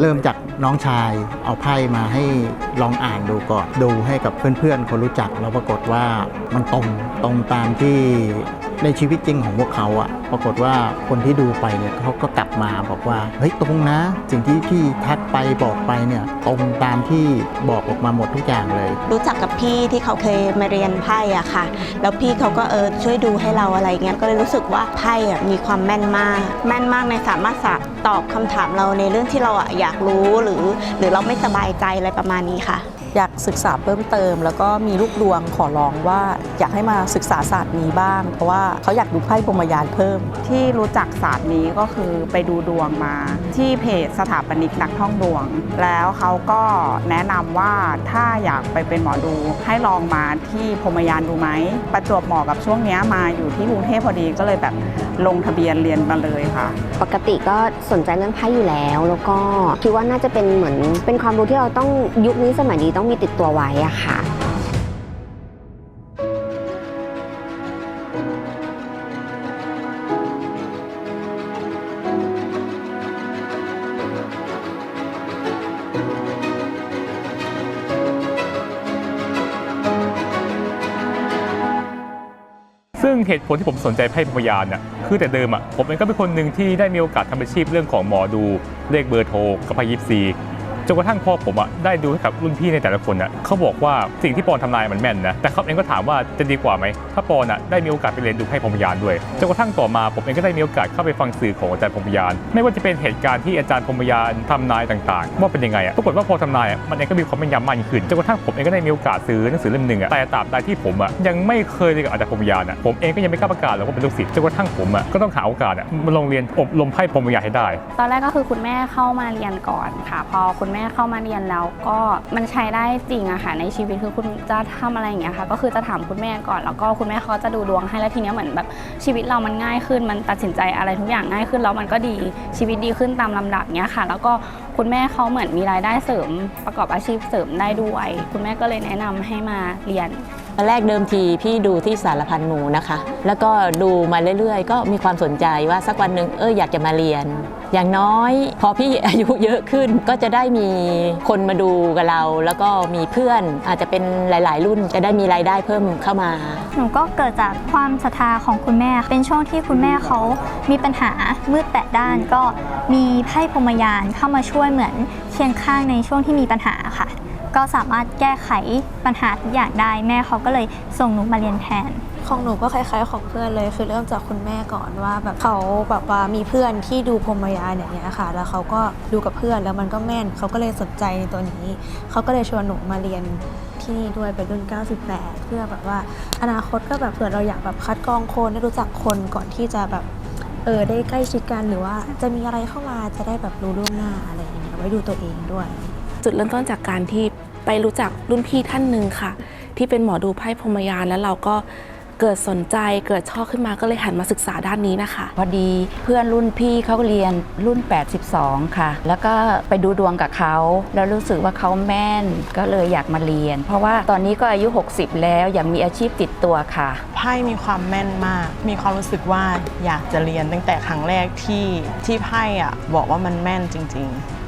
เริ่มจากน้องชายเอาไพ่มาให้ลองอ่านดูก่อน ดูให้กับเพื่อนๆ คนรู้จักแล้วปรากฏว่ามันตรงตรงตามที่ ในชีวิตจริงของพวกเขาอะปรากฏว่าคนที่ดูไปเนี่ยเขาก็กลับมาบอกว่าเฮ้ยตรงนะ สิ่งที่พี่ทักไปบอกไปเนี่ยตรงตามที่บอกออกมาหมดทุกอย่างเลย รู้จักกับพี่ที่เขาเคยมาเรียนไพ่อะค่ะ แล้วพี่เขาก็เออช่วยดูให้เราอะไรเงี้ยก็เลยรู้สึกว่าไพ่อะมีความแม่นมาก แม่นมากในสามารถตอบคำถามเราในเรื่องที่เราอะอยากรู้หรือ หรือเราไม่สบายใจอะไรประมาณนี้ค่ะ อยากศึกษาเพิ่มเติม แล้วก็มีลูกดวงขอร้องว่าอยากให้มาศึกษาศาสตร์นี้บ้าง เพราะว่าเขาอยากดูไพ่พรหมยานเพิ่ม ที่รู้จักศาสตร์นี้ก็คือไปดูดวงมา ที่เพจสถาปนิกนักท่องดวง แล้วเขาก็แนะนำว่าถ้าอยากไปเป็นหมอดูให้ลองมาที่พรหมยานดูไหมประจวบเหมาะกับช่วงเนี้ยมาอยู่ที่กรุงเทพพอดีก็เลยแบบลงทะเบียนเรียนมาเลยค่ะ ปกติก็สนใจเรื่องไพ่อยู่แล้ว แล้วก็คิดว่าน่าจะเป็นเหมือนเป็นความรู้ที่เราต้องยุคนี้สมัยนี้ต้องมีติดตัวไว้อะค่ะซึ่งเหตุผลที่ผมสนใจไพ่พยานน่ะคือแต่เดิมอะผมเองก็เป็นคนหนึ่งที่ได้มีโอกาสทำอาชีพเรื่องของหมอดูเลขเบอร์โทรกับไพ่ยิปซี จนกระทั่งพ่อผมอะได้ดูให้กับรุ่นพี่ในแต่ละคนอะเขาบอกว่าสิ่งที่ปอนทำนายมันแม่นนะแต่เขาเองก็ถามว่าจะดีกว่าไหมถ้าปอนอะได้มีโอกาสไปเรียนดูไพ่พยานด้วยจนกระทั่งต่อมาผมเองก็ได้มีโอกาสเข้าไปฟังสื่อของอาจารย์พมยาน ไม่ว่าจะเป็นเหตุการณ์ที่อาจารย์พมยานทำนายต่างๆ ว่าเป็นยังไงอะปรากฏว่าพอทำนายอะมันเองก็มีความแม่นยำมากยิ่งขึ้นจนกระทั่งผมเองก็ได้มีโอกาสซื้อหนังสือเล่มหนึ่งอะแต่ตราบใดที่ผมอะยังไม่เคยเรียนกับอาจารย์พมยานอะผมเองก็ยังไม่กล้าประกาศหรอกว่าเป็นลูกศิษย์จนกระทั่งผมอะก็ต้องหาโอกาสอะมาลงเรียนอบรมไพ่พรมยานให้ได้ ตอนแรกก็คือคุณแม่เข้ามาเรียนก่อนค่ะ พอคุณแม่เข้ามาเรียนแล้วก็มันใช้ได้จริงอะค่ะในชีวิตคือคุณจะทำอะไรอย่างเงี้ยค่ะก็คือจะถามคุณแม่ก่อนแล้วก็คุณแม่เขาจะดูดวงให้แล้วทีเนี้ยเหมือนแบบชีวิตเรามันง่ายขึ้น มันตัดสินใจอะไรทุกอย่างง่ายขึ้นแล้วมันก็ดีชีวิตดีขึ้นตามลำดับเงี้ยค่ะ แล้วก็คุณแม่เขาเหมือนมีรายได้เสริม ประกอบอาชีพเสริมได้ด้วย คุณแม่ก็เลยแนะนำให้มาเรียน ตอนแรกเดิมทีพี่ดูที่สารพันหมูนะคะ แล้วก็ดูมาเรื่อยๆ ก็มีความสนใจว่าสักวันหนึ่งเอออยากจะมาเรียน อย่างน้อยพอพี่อายุเยอะขึ้นก็จะได้มีคนมาดูกับเรา แล้วก็มีเพื่อนอาจจะเป็นหลาย ๆ รุ่นจะได้มีรายได้เพิ่มเข้ามา หนูก็เกิดจากความศรัทธาของคุณแม่ เป็นช่วงที่คุณแม่เขามีปัญหามืดแปดด้านก็มีไพ่พรมยานเข้ามาช่วยเหมือนเคียงข้างในช่วงที่มีปัญหาค่ะ ก็สามารถแก้ไขปัญหาทุกอย่างได้แม่เขาก็เลยส่งหนูมาเรียนแทนของหนูก็คล้ายๆของเพื่อนเลย คือเริ่มจากคุณแม่ก่อนว่าแบบเขาแบบว่ามีเพื่อนที่ดูพรหมยานอย่างเงี้ยค่ะ แล้วเขาก็ดูกับเพื่อนแล้วมันก็แม่นเขาก็เลยสนใจในตัวนี้ เขาก็เลยชวนหนูมาเรียนที่นี่ด้วยเป็นรุ่น 98 เพื่อแบบว่าอนาคตก็แบบเผื่อเราอยากแบบคัดกรองคนได้รู้จักคนก่อนที่จะแบบเออได้ใกล้ชิดกันหรือว่าจะมีอะไรเข้ามาจะได้แบบรู้ล่วงหน้าอะไรอย่างเงี้ยไว้ดูตัวเองด้วย จุดเริ่มต้นจากการที่ ไปรู้จักรุ่นพี่ท่านหนึ่งค่ะ ที่เป็นหมอดูไพ่พรหมยานแล้วเราก็เกิดสนใจเกิดชอบขึ้นมาก็เลยหันมาศึกษาด้านนี้นะคะ พอดีเพื่อนรุ่นพี่เขาเรียนรุ่น 82 ค่ะ แล้วก็ไปดูดวงกับเขาแล้วรู้สึกว่าเขาแม่นก็เลยอยากมาเรียน เพราะว่าตอนนี้ก็อายุ 60 แล้วอยากมีอาชีพติดตัวค่ะไพ่มีความแม่นมาก มีความรู้สึกว่าอยากจะเรียนตั้งแต่ครั้งแรกที่ที่ไพ่อะบอกว่ามันแม่นจริง ๆ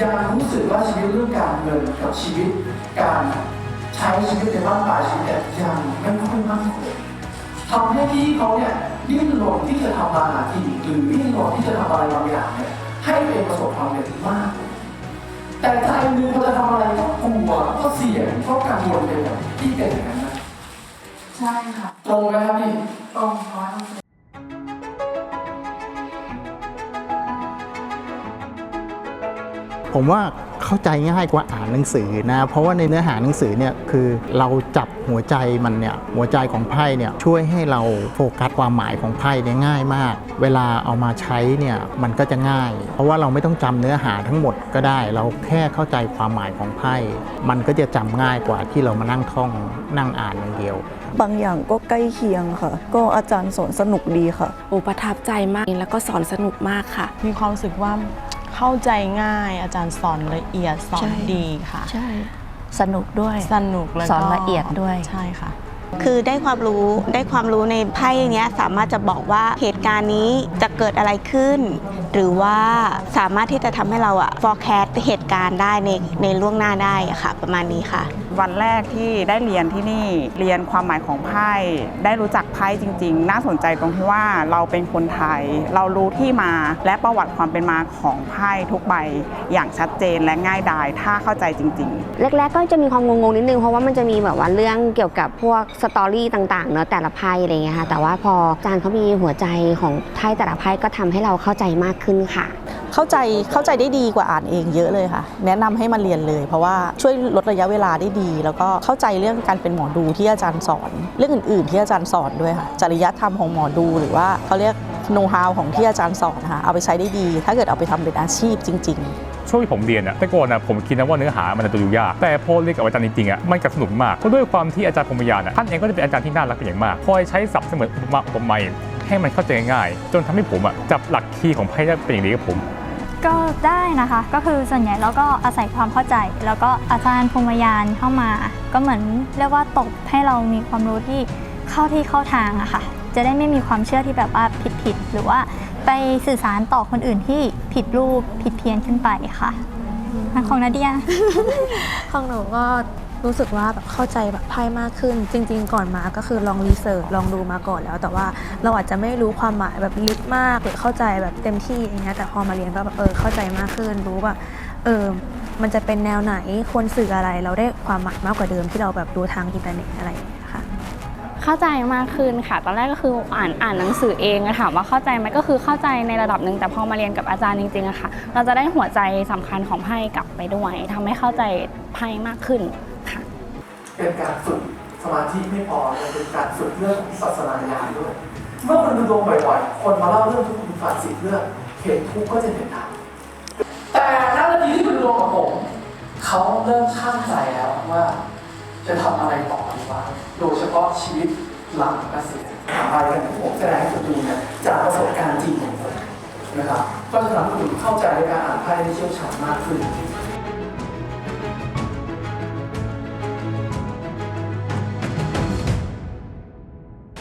ยังรู้สึกว่าชีวิตเรื่องการเงินกับชีวิตการใช้ชีวิตในบ้านปลายชีวิตเนี่ยยังไม่ค่อยมั่นคงทำให้พี่เขาเนี่ยดิ้นรนที่จะทำมาหากินหรือดิ้นรนที่จะทำอะไรบางอย่างเนี่ยให้ตัวเองประสบความสำเร็จมาก แต่ใจหนึงพอจะทำอะไรก็กลัวก็เสี่ยงก็กังวลไปหมดพี่เป็นอย่างนั้นไหมใช่ค่ะตรงไหมครับพี่ตรงร้อยเปอร์เซ็นต์ ผมว่าเข้าใจง่ายกว่าอ่านหนังสือนะ เพราะว่าในเนื้อหาหนังสือเนี่ยคือเราจับหัวใจมันเนี่ยหัวใจของไพ่เนี่ยช่วยให้เราโฟกัสความหมายของไพ่เนี่ยง่ายมาก เวลาเอามาใช้เนี่ยมันก็จะง่าย เพราะว่าเราไม่ต้องจำเนื้อหาทั้งหมดก็ได้ เราแค่เข้าใจความหมายของไพ่ มันก็จะจำง่ายกว่าที่เรามานั่งท่องนั่งอ่านอย่างเดียว บางอย่างก็ใกล้เคียงค่ะ ก็อาจารย์สอนสนุกดีค่ะโอ้ประทับใจมากแล้วก็สอนสนุกมากค่ะ มีความรู้สึกว่า เข้าใจง่ายอาจารย์สอนละเอียดสอนใช่ดีค่ะ ใช่ สนุกด้วย สนุกแล้วก็สอนละเอียดด้วย ใช่ค่ะ คือได้ความรู้ได้ความรู้ในไพ่เนี้ยสามารถจะบอกว่าเหตุการณ์นี้จะเกิดอะไรขึ้น หรือว่าสามารถที่จะทำให้เราอะ forecast เหตุการณ์ได้ในในล่วงหน้าได้อะค่ะ ประมาณนี้ค่ะ วันแรกที่ได้เรียนที่นี่เรียนความหมายของไพ่ได้รู้จักไพ่จริง ๆ น่าสนใจตรงที่ว่าเราเป็นคนไทย เรารู้ที่มาและประวัติความเป็นมาของไพ่ทุกใบอย่างชัดเจนและง่ายดายถ้าเข้าใจจริง ๆ แรก ๆ ก็จะมีความงงๆนิดนึงเพราะว่ามันจะมีแบบว่าเรื่องเกี่ยวกับพวกสตอรี่ต่างๆเนอะแต่ละไพ่อะไรเงี้ยค่ะแต่ว่าพออาจารย์เขามีหัวใจของไพ่แต่ละไพ่ก็ทำให้เราเข้าใจมากขึ้นค่ะ เข้าใจเข้าใจได้ดีกว่าอ่านเองเยอะเลยค่ะ แนะนำให้มาเรียนเลย เพราะว่าช่วยลดระยะเวลาได้ดี แล้วก็เข้าใจเรื่องการเป็นหมอดูที่อาจารย์สอน เรื่องอื่น ๆ ที่อาจารย์สอนด้วยค่ะจริยธรรมของหมอดูหรือว่าเขาเรียกโน้ตฮาวของที่อาจารย์สอนค่ะเอาไปใช้ได้ดี ถ้าเกิดเอาไปทำเป็นอาชีพจริง ๆ ช่วงที่ผมเรียนอะแต่ก่อนอะผมคิดนะว่าเนื้อหามันจะดูยาก แต่พอเรียนกับอาจารย์จริงๆอะมันกลับสนุกมากเพราะด้วยความที่อาจารย์พรมยานอะท่านเองก็จะเป็นอาจารย์ที่น่ารักเป็นอย่างมากคอยใช้ศัพท์เสมือนอุปมาอุปไมยให้มันเข้าใจง่ายๆจนทำให้ผมอะจับหลักคีย์ของไพ่ได้เป็นอย่างดีกับผมก็ได้นะคะ ก็คือส่วนใหญ่เราก็อาศัยความเข้าใจ แล้วก็อาจารย์พรหมยานเข้ามา ก็เหมือนเรียกว่าตบให้เรามีความรู้ที่เข้าที่เข้าทางอะค่ะ จะได้ไม่มีความเชื่อที่แบบว่าผิดๆหรือว่า ไปสื่อสารต่อคนอื่นที่ผิดรูปผิดเพี้ยนขึ้นไปค่ะของนาเดีย ของหนูก็รู้สึกว่าแบบเข้าใจแบบไพ่มากขึ้น จริง ๆ ก่อนมาก็คือลองรีเสิร์ชลองดูมาก่อนแล้ว แต่ว่าเราอาจจะไม่รู้ความหมายแบบลึกมากหรือเข้าใจแบบเต็มที่อย่างเงี้ยแต่พอมาเรียนก็แบบเออเข้าใจมากขึ้น รู้ว่าเออมันจะเป็นแนวไหนควรสื่ออะไรเราได้ความหมายมากกว่าเดิมที่เราแบบดูทางอินเทอร์เน็ตอะไรอย่างเงี้ยค่ะ เข้าใจมากขึ้นค่ะ ตอนแรกก็คืออ่านอ่านหนังสือเองอะถามว่าเข้าใจไหมก็คือเข้าใจในระดับหนึ่งแต่พอมาเรียนกับอาจารย์จริงๆอะค่ะ เราจะได้หัวใจสำคัญของไพ่กลับไปด้วยทำให้เข้าใจไพ่มากขึ้นค่ะ เป็นการฝึกสมาธิไม่พอยังเป็นการฝึกเรื่องศาสนาญาณด้วย เมื่อคนดูดวงบ่อยๆ คนมาเล่าเรื่องทุกข์ฝันสิเรื่องเหตุทุกข์ก็จะเห็นทางแต่ณนาทีที่ดูดวงกับผมเขาเริ่มช่างใจแล้วว่าจะทำอะไรต่อ ดีวะโดยเฉพาะชีวิตหลังเกษียณอะไรกันที่ผมแสดงให้คุณดูเนี่ยจากประสบการณ์จริงของผมนะครับก็จะทำให้คุณเข้าใจในการอ่านไพ่ได้เชี่ยวชาญมากขึ้น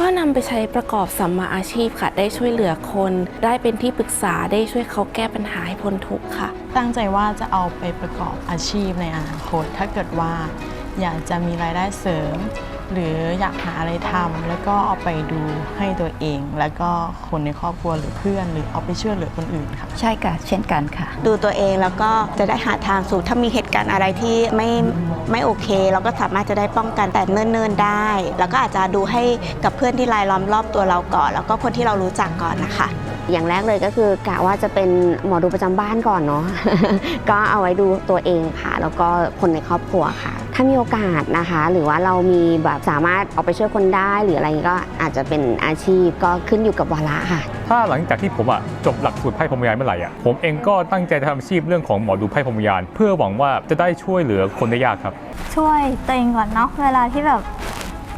ก็นำไปใช้ประกอบสัมมาอาชีพค่ะ ได้ช่วยเหลือคน ได้เป็นที่ปรึกษาได้ช่วยเขาแก้ปัญหาให้พ้นทุกข์ค่ะ ตั้งใจว่าจะเอาไปประกอบอาชีพในอนาคต ถ้าเกิดว่า อยากจะมีรายได้เสริม หรืออยากหาอะไรทำแล้วก็เอาไปดูให้ตัวเอง แล้วก็คนในครอบครัวหรือเพื่อนหรือเอาไปช่วยเหลือคนอื่นค่ะ ใช่ค่ะ เช่นกันค่ะ ดูตัวเองแล้วก็จะได้หาทางสู่ถ้ามีเหตุการณ์อะไรที่ไม่ไม่โอเค เราก็สามารถจะได้ป้องกันแต่เนิ่นๆได้ แล้วก็อาจจะดูให้กับเพื่อนที่รายล้อมรอบตัวเราก่อน แล้วก็คนที่เรารู้จักก่อนนะคะ อย่างแรกเลยก็คือกะว่าจะเป็นหมอดูประจำบ้านก่อนเนาะก็เอาไว้ดูตัวเองค่ะ แล้วก็คนในครอบครัวค่ะ ถ้ามีโอกาสนะคะ หรือว่าเรามีแบบสามารถเอาไปช่วยคนได้หรืออะไรก็อาจจะเป็นอาชีพก็ขึ้นอยู่กับวาระค่ะ ถ้าหลังจากที่ผมอะจบหลักสูตรไพ่พรหมยานเมื่อไหร่อะผมเองก็ตั้งใจจะทำอาชีพเรื่องของหมอดูไพ่พรหมยาน เพื่อหวังว่าจะได้ช่วยเหลือคนได้ยากครับ ช่วยตัวเองก่อนเนาะเวลาที่แบบ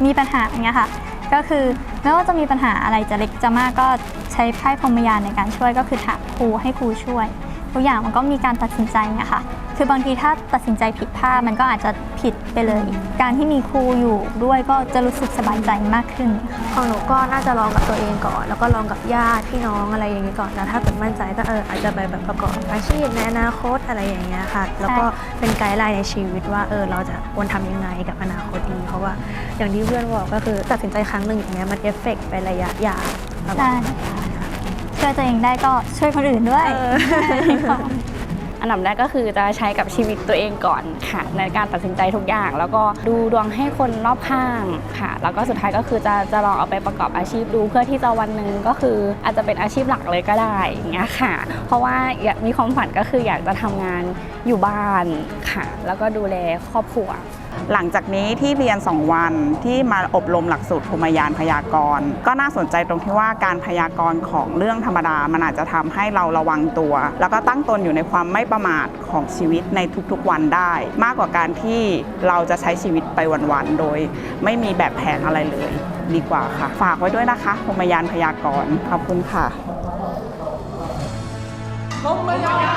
มีปัญหาอย่างเงี้ยค่ะ ก็คือไม่ว่าจะมีปัญหาอะไรจะเล็กจะมากก็ใช้ไพ่พรหมยานในการช่วยก็คือถามครูให้ครูช่วย ทุกอย่างมันก็มีการตัดสินใจเนี่ยค่ะ คือบางทีถ้าตัดสินใจผิดพลาดมันก็อาจจะผิดไปเลย การที่มีครูอยู่ด้วยก็จะรู้สึกสบายใจมากขึ้นของหนูก็น่าจะลองกับตัวเองก่อน แล้วก็ลองกับญาติพี่น้องอะไรอย่างนี้ก่อนแล้วถ้าเกิดมั่นใจก็เอออาจจะไปแบบประกอบอาชีพในอนาคตอะไรอย่างเงี้ยค่ะ แล้วก็เป็นไกด์ไลน์ในชีวิตว่าเออเราจะควรทำยังไงกับอนาคตดี เพราะว่าอย่างที่เพื่อนบอกก็คือตัดสินใจครั้งหนึ่งอย่างเงี้ยมันเอฟเฟกต์ไประยะยาวใช่ช่ วยตัวเองได้ก็ช่วยคนอื่นด้วยอันดับแรกก็คือจะใช้กับชีวิตตัวเองก่อนค่ะ ในการตัดสินใจทุกอย่าง แล้วก็ดูดวงให้คนรอบข้างค่ะ แล้วก็สุดท้ายก็คือจะจะลองเอาไปประกอบอาชีพดู เพื่อที่จะวันหนึ่งก็คืออาจจะเป็นอาชีพหลักเลยก็ได้อย่างเงี้ยค่ะ เพราะว่าอยากมีความฝันก็คืออยากจะทำงานอยู่บ้านค่ะ แล้วก็ดูแลครอบครัว หลังจากนี้ที่เรียน 2 วันที่มาอบรมหลักสูตรภูมิยานพยากรณ์ ก็น่าสนใจตรงที่ว่าการพยากรณ์ของเรื่องธรรมดา มันอาจจะทำให้เราระวังตัว แล้วก็ตั้งตนอยู่ในความไม่ประมาทของชีวิตในทุกๆวันได้ มากกว่าการที่เราจะใช้ชีวิตไปวันๆโดย ไม่มีแบบแผนอะไรเลย ดีกว่าค่ะ ฝากไว้ด้วยนะคะภูมิยานพยากรณ์ขอบคุณค่ะพรหมยาน